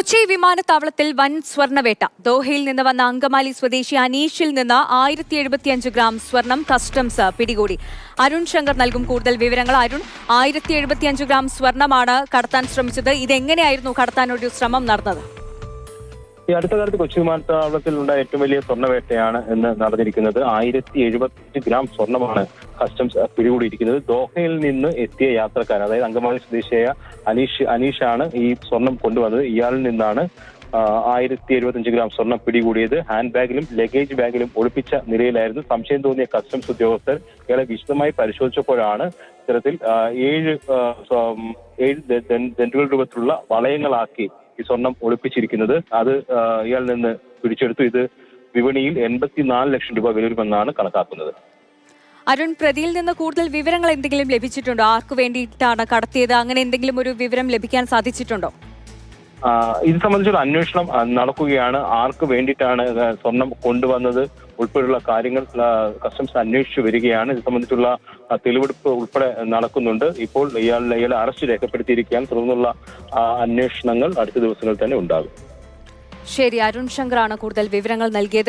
കൊച്ചി വിമാനത്താവളത്തിൽ വൻ സ്വർണവേട്ട. ദോഹയിൽ നിന്ന് വന്ന അങ്കമാലി സ്വദേശി അനീഷിൽ നിന്ന് ആയിരത്തി എഴുപത്തിയഞ്ച് ഗ്രാം സ്വർണം കസ്റ്റംസ് പിടികൂടി. അരുൺ ശങ്കർ നൽകും കൂടുതൽ വിവരങ്ങൾ. അരുൺ ആയിരത്തി എഴുപത്തിയഞ്ച് ഗ്രാം സ്വർണമാണ് കടത്താൻ ശ്രമിച്ചത്. ഇതെങ്ങനെയായിരുന്നു കടത്താനൊരു ശ്രമം നടന്നത്? ഈ അടുത്ത കാലത്ത് കൊച്ചി വിമാനത്താവളത്തിൽ ഉണ്ടായ ഏറ്റവും വലിയ സ്വർണവേട്ടയാണ് എന്ന് നടന്നിരിക്കുന്നത്. ആയിരത്തി എഴുപത്തി ഗ്രാം സ്വർണമാണ് കസ്റ്റംസ് പിടികൂടിയിരിക്കുന്നത്. ദോഹയിൽ നിന്ന് എത്തിയ യാത്രക്കാരൻ അതായത് അങ്കമാലി സ്വദേശിയായ അനീഷ് അനീഷാണ് ഈ സ്വർണം കൊണ്ടുവന്നത്. ഇയാളിൽ നിന്നാണ് ആയിരത്തി എഴുപത്തിയഞ്ച് ഗ്രാം സ്വർണം പിടികൂടിയത്. ഹാൻഡ് ബാഗിലും ലഗേജ് ബാഗിലും ഒളിപ്പിച്ച നിലയിലായിരുന്നു. സംശയം തോന്നിയ കസ്റ്റംസ് ഉദ്യോഗസ്ഥർ ഇയാളെ വിശദമായി പരിശോധിച്ചപ്പോഴാണ് ഇത്തരത്തിൽ ഏഴ് ഏഴ് ദണ്ടുകൾ രൂപത്തിലുള്ള വളയങ്ങളാക്കി ഈ സ്വർണം ഒളിപ്പിച്ചിരിക്കുന്നത്. അത് ഇയാളിൽ നിന്ന് പിടിച്ചെടുത്തു. ഇത് വിപണിയിൽ എൺപത്തിനാല് ലക്ഷം രൂപ വില വരുമെന്നാണ് കണക്കാക്കുന്നത്. അരുൺ പ്രതിയിൽ നിന്ന് കൂടുതൽ വിവരങ്ങൾ എന്തെങ്കിലും ലഭിച്ചിട്ടുണ്ടോ? ആർക്കു വേണ്ടിയിട്ടാണ് കടത്തിയത്? അങ്ങനെ എന്തെങ്കിലും ഒരു വിവരം ലഭിക്കാൻ സാധിച്ചിട്ടുണ്ടോ? ഇത് സംബന്ധിച്ചൊരു അന്വേഷണം നടക്കുകയാണ്. ആർക്ക് വേണ്ടിയിട്ടാണ് സ്വർണം കൊണ്ടുവന്നത് ഉൾപ്പെടെയുള്ള കാര്യങ്ങൾ കസ്റ്റംസ് അന്വേഷിച്ചു വരികയാണ്. ഇത് സംബന്ധിച്ചുള്ള തെളിവെടുപ്പ് ഉൾപ്പെടെ നടക്കുന്നുണ്ട്. ഇപ്പോൾ ഇയാളെ ഇയാളെ അറസ്റ്റ് രേഖപ്പെടുത്തിയിരിക്കുകയാണ്. തുടർന്നുള്ള അന്വേഷണങ്ങൾ അടുത്ത ദിവസങ്ങളിൽ തന്നെ ഉണ്ടാകും. ശരി അരുൺ ശങ്കറാണ് കൂടുതൽ വിവരങ്ങൾ നൽകിയത്.